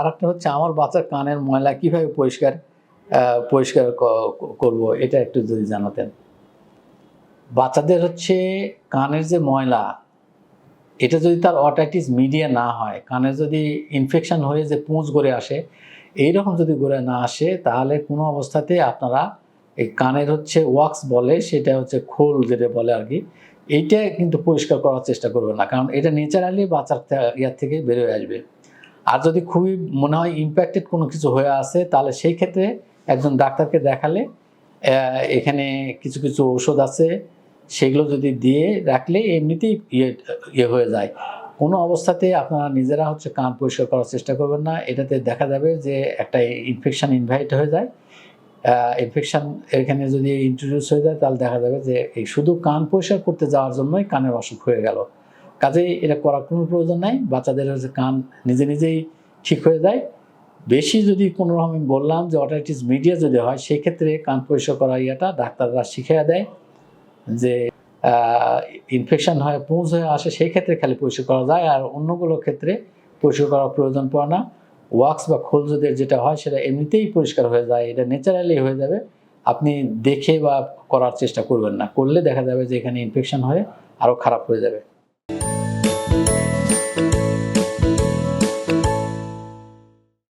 আর একটা হচ্ছে আমার বাচ্চার কানের ময়লা কীভাবে পরিষ্কার পরিষ্কার করব এটা একটু যদি জানাতেন। বাচ্চাদের হচ্ছে কানের যে ময়লা, এটা যদি তার অটাইটিস মিডিয়া না হয় কানে যদি ইনফেকশন হয়ে যে পুঁজ গড়ে আসে, এইরকম যদি গড়ে না আসে, তাহলে কোনো অবস্থাতে আপনারা এই কানের হচ্ছে ওয়াক্স বলে, সেটা হচ্ছে খোল যেটা বলে আর কি, এইটা কিন্তু পরিষ্কার করার চেষ্টা করবে না। কারণ এটা ন্যাচারালি বাচ্চার ইয়ার থেকে বেরোয় আসবে। আর যদি খুবই মনে হয় ইম্প্যাক্টেড কোনো কিছু হয়ে আসে তাহলে সেই ক্ষেত্রে একজন ডাক্তারকে দেখালে এখানে কিছু কিছু ওষুধ আছে, সেগুলো যদি দিয়ে রাখলে এমনিতেই ইয়ে ইয়ে হয়ে যায়। কোনো অবস্থাতে আপনারা নিজেরা হচ্ছে কান পরিষ্কার করার চেষ্টা করবেন না। এটাতে দেখা যাবে যে একটা ইনফেকশান ইনভাইট হয়ে যায়। ইনফেকশান এখানে যদি ইন্ট্রোডিউস হয়ে যায়, তাহলে দেখা যাবে যে এই শুধু কান পরিষ্কার করতে যাওয়ার জন্যই কানের অসুখ হয়ে গেল। কাজেই এটা করার কোনো প্রয়োজন নাই। বাচ্চাদের হচ্ছে কান নিজে নিজেই ঠিক হয়ে যায়। বেশি যদি কোনো রকম আমি বললাম যে অটাইটিস মিডিয়া যদি হয়, সেক্ষেত্রে কান পরিষ্কার করা ইয়েটা ডাক্তাররা শিখিয়ে দেয় যে ইনফেকশন হয়, পুঁজ হয়ে আসে সেই ক্ষেত্রে খালি পরিষ্কার করা যায়। আর অন্যগুলো ক্ষেত্রে পরিষ্কার করার প্রয়োজন পড়ে না। ওয়াক্স বা খোল যদি যেটা হয়, সেটা এমনিতেই পরিষ্কার হয়ে যায়। এটা ন্যাচারালি হয়ে যাবে। আপনি দেখে বা করার চেষ্টা করবেন না। করলে দেখা যাবে যে এখানে ইনফেকশন হয়ে আরও খারাপ হয়ে যাবে।